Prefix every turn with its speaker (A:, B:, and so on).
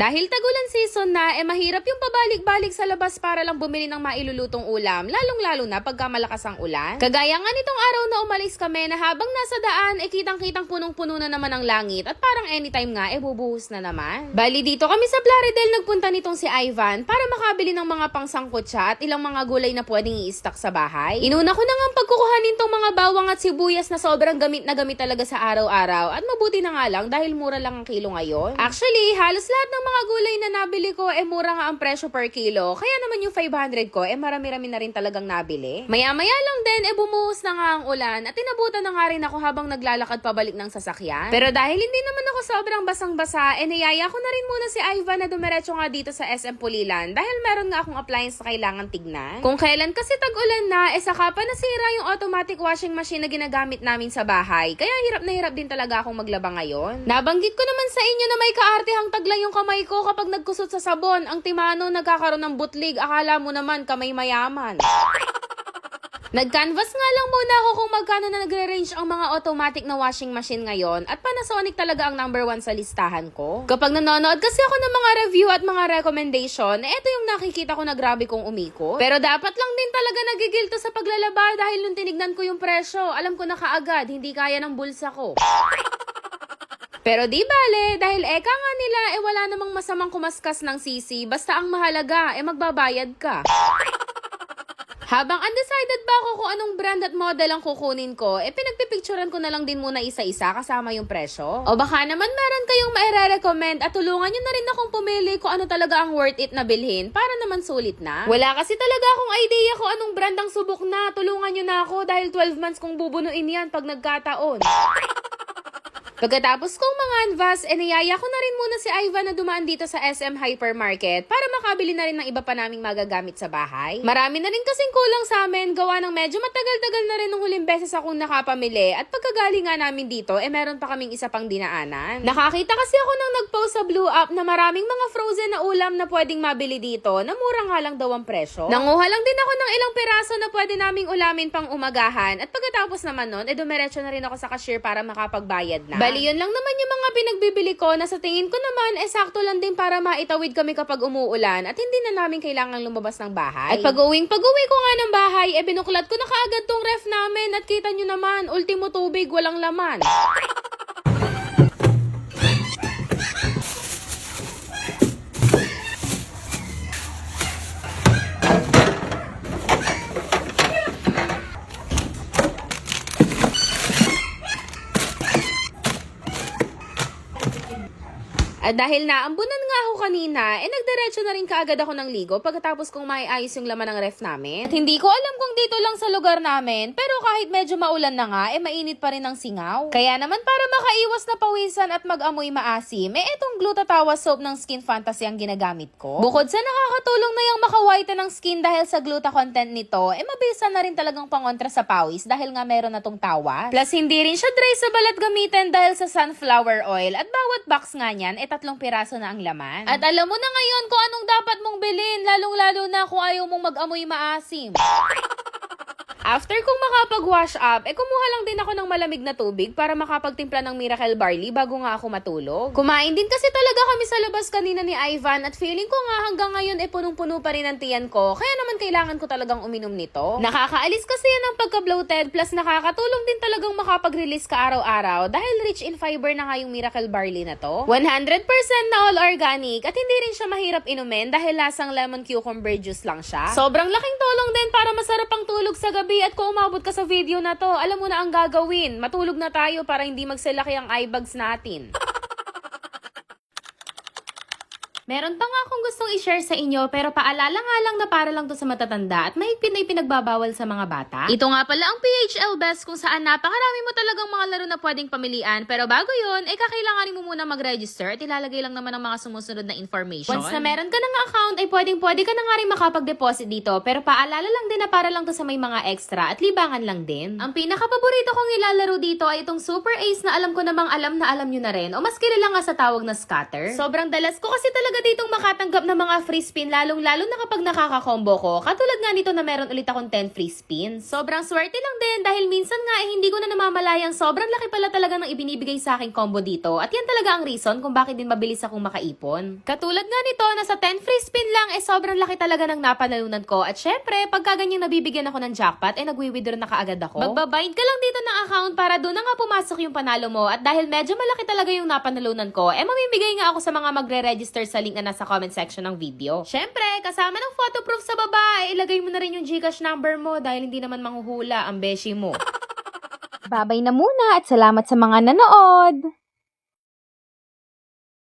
A: Dahil tagulan season na, eh mahirap yung pabalik-balik sa labas para lang bumili ng mailulutong ulam, lalong-lalo na pagka malakas ang ulan. Kagaya nga nitong araw na umalis kami na habang nasa daan, eh kitang-kitang punong-puno na naman ang langit at parang anytime nga, eh bubuhos na naman. Bali dito kami sa Plaridel nagpunta nitong si Ivan para makabili ng mga pangsangkot siya at ilang mga gulay na pwedeng i-stock sa bahay. Inuna ko na nga pagkukuhanin tong mga bawang at sibuyas na sobrang gamit na gamit talaga sa araw-araw at mabuti na nga lang dahil mura lang ang kilo ngayon. Actually, halos lahat ng mga gulay na nabili ko eh mura nga ang presyo per kilo. Kaya naman yung 500 ko eh marami-rami na rin talagang nabili. Maya-maya lang din eh bumuhos na nga ang ulan at tinabutan na nga rin ako habang naglalakad pabalik ng sasakyan. Pero dahil hindi naman ako sobrang basang-basa, eh niyaya ko na rin muna si Ivan na dumiretso nga dito sa SM Pulilan dahil meron nga akong appliance na kailangan tignan. Kung kailan kasi tag-ulan na, eh saka pa nasira yung automatic washing machine na ginagamit namin sa bahay. Kaya hirap na hirap din talaga akong maglaba ngayon. Nabanggit ko naman sa inyo na may kaartehang tagla yung kamay ko kapag nagkusot sa sabon. Ang timano nagkakaroon ng butlig. Akala mo naman kamay mayaman. Nag-canvas nga lang muna ako kung magkano na nagre-range ang mga automatic na washing machine ngayon at Panasonic talaga ang number one sa listahan ko. Kapag nanonood kasi ako ng mga review at mga recommendation, eh, ito yung nakikita ko na grabe kong umiko. Pero dapat lang din talaga nagigilto sa paglalaba dahil nung tinignan ko yung presyo, alam ko na kaagad, hindi kaya ng bulsa ko. Pero di bale, dahil eka nga nila, eh wala namang masamang kumaskas ng sisi, basta ang mahalaga, eh magbabayad ka. Habang undecided ba ako kung anong brand at model ang kukunin ko, eh pinagpipicturean ko na lang din muna isa-isa kasama yung presyo. O baka naman meron kayong maire-recommend at tulungan nyo na rin akong pumili kung ano talaga ang worth it na bilhin para naman sulit na. Wala kasi talaga akong idea kung anong brand ang subok na. Tulungan nyo na ako dahil 12 months kong bubunuin yan pag nagkataon. Pagkatapos kong mga anvas, eh niyaya ko na rin muna si Ivan na dumaan dito sa SM Hypermarket para makabili na rin ng iba pa naming magagamit sa bahay. Marami na rin kasing kulang sa amin, gawa ng medyo matagal-tagal na rin nung huling beses akong nakapamili at pagkagaling nga namin dito, eh meron pa kaming isa pang dinaanan. Nakakita kasi ako nang nag-post sa Blue App na maraming mga frozen na ulam na pwedeng mabili dito na mura nga lang daw ang presyo. Nanguha lang din ako ng ilang piraso na pwede naming ulamin pang umagahan at pagkatapos naman nun, eh dumiretso na rin ako sa cashier para makapagbayad na. Bali, yun lang naman yung mga pinagbibili ko na sa tingin ko naman, eh sakto lang din para maitawid kami kapag umuulan at hindi na namin kailangang lumabas ng bahay. At pag-uwing pag-uwi ko nga ng bahay, eh binuklat ko na kaagad tong ref namin at kita nyo naman, ultimo tubig, walang laman. At dahil naambunan nga ako kanina, eh nagdiretso na rin kaagad ako ng ligo pagkatapos kong maiayos yung laman ng ref namin. At hindi ko alam kung dito lang sa lugar namin, pero kahit medyo maulan na nga, eh mainit pa rin ang singaw. Kaya naman para makaiwas na pawisan at mag-amoy maasim, eh itong glutatawa soap ng Skin Fantasy ang ginagamit ko. Bukod sa nakakatulong na yung maka-whiten ng skin dahil sa gluta content nito, eh mabisa na rin talagang pangontra sa pawis dahil nga meron na tong tawa. Plus hindi rin siya dry sa balat gamitin dahil sa sunflower oil at bawat box nga niyan, eh tatlong piraso na ang laman. At alam mo na ngayon kung anong dapat mong bilhin, lalong-lalo na kung ayaw mong mag-amoy maasim. After kong makapag-wash up, eh kumuha lang din ako ng malamig na tubig para makapagtimpla ng Miracle Barley bago nga ako matulog. Kumain din kasi talaga kami sa labas kanina ni Ivan at feeling ko nga hanggang ngayon eh punong-puno pa rin ang tiyan ko, kaya naman kailangan ko talagang uminom nito. Nakakaalis kasi yan ang pagka-bloated plus nakakatulong din talagang makapag-release ka araw-araw dahil rich in fiber na nga yung Miracle Barley na to. 100% na all organic at hindi rin siya mahirap inumin dahil lasang lemon cucumber juice lang siya. Sobrang laking tulong din para masarap ang tulog sa gabi at kung umabot ka sa video na to, alam mo na ang gagawin. Matulog na tayo para hindi magsalaki ang eye bags natin. Meron pa nga akong gustong i-share sa inyo pero paalala nga lang na para lang to sa matatanda at mahigpit na ipinagbabawal sa mga bata. Ito nga pala ang PHL Best kung saan napakarami mo talagang mga laro na pwedeng pamilian pero bago yon ay kakailanganin mo muna mag-register at ilalagay lang naman ang mga sumusunod na information. Once na meron ka ng account ay pwedeng pwede ka na nga rin makapag-deposit dito pero paalala lang din na para lang to sa may mga extra at libangan lang din. Ang pinaka-paborito kong ilalaro dito ay itong Super Ace na alam ko namang alam na alam nyo na rin o mas kilala nga sa tawag na scatter. Sobrang dalas ko kasi talaga talaga ditong makatanggap ng mga free spin, lalong-lalo na kapag nakaka-combo ko. Katulad nga nito na meron ulit akong 10 free spins. Sobrang swerte lang din dahil minsan nga eh, hindi ko na namamalayang sobrang laki pala talaga ng ibinibigay sa aking combo dito. At yan talaga ang reason kung bakit din mabilis akong makaipon. Katulad nga nito na sa 10 free spin lang eh sobrang laki talaga ng napanalunan ko. At syempre, pagka ganyang nabibigyan ako ng jackpot, eh nagwi-withdraw na kaagad ako. Magbabayad ka lang dito ng account para doon na nga pumasok yung panalo mo. At dahil medyo malaki talaga yung napanalunan ko, eh mamimigay nga ako sa mga magre-register sa link na nasa comment section ng video. Syempre, kasama ng photo proof sa baba, eh, ilagay mo na rin yung Gcash number mo dahil hindi naman manghuhula ang beshi mo.
B: Babay na muna at salamat sa mga nanood!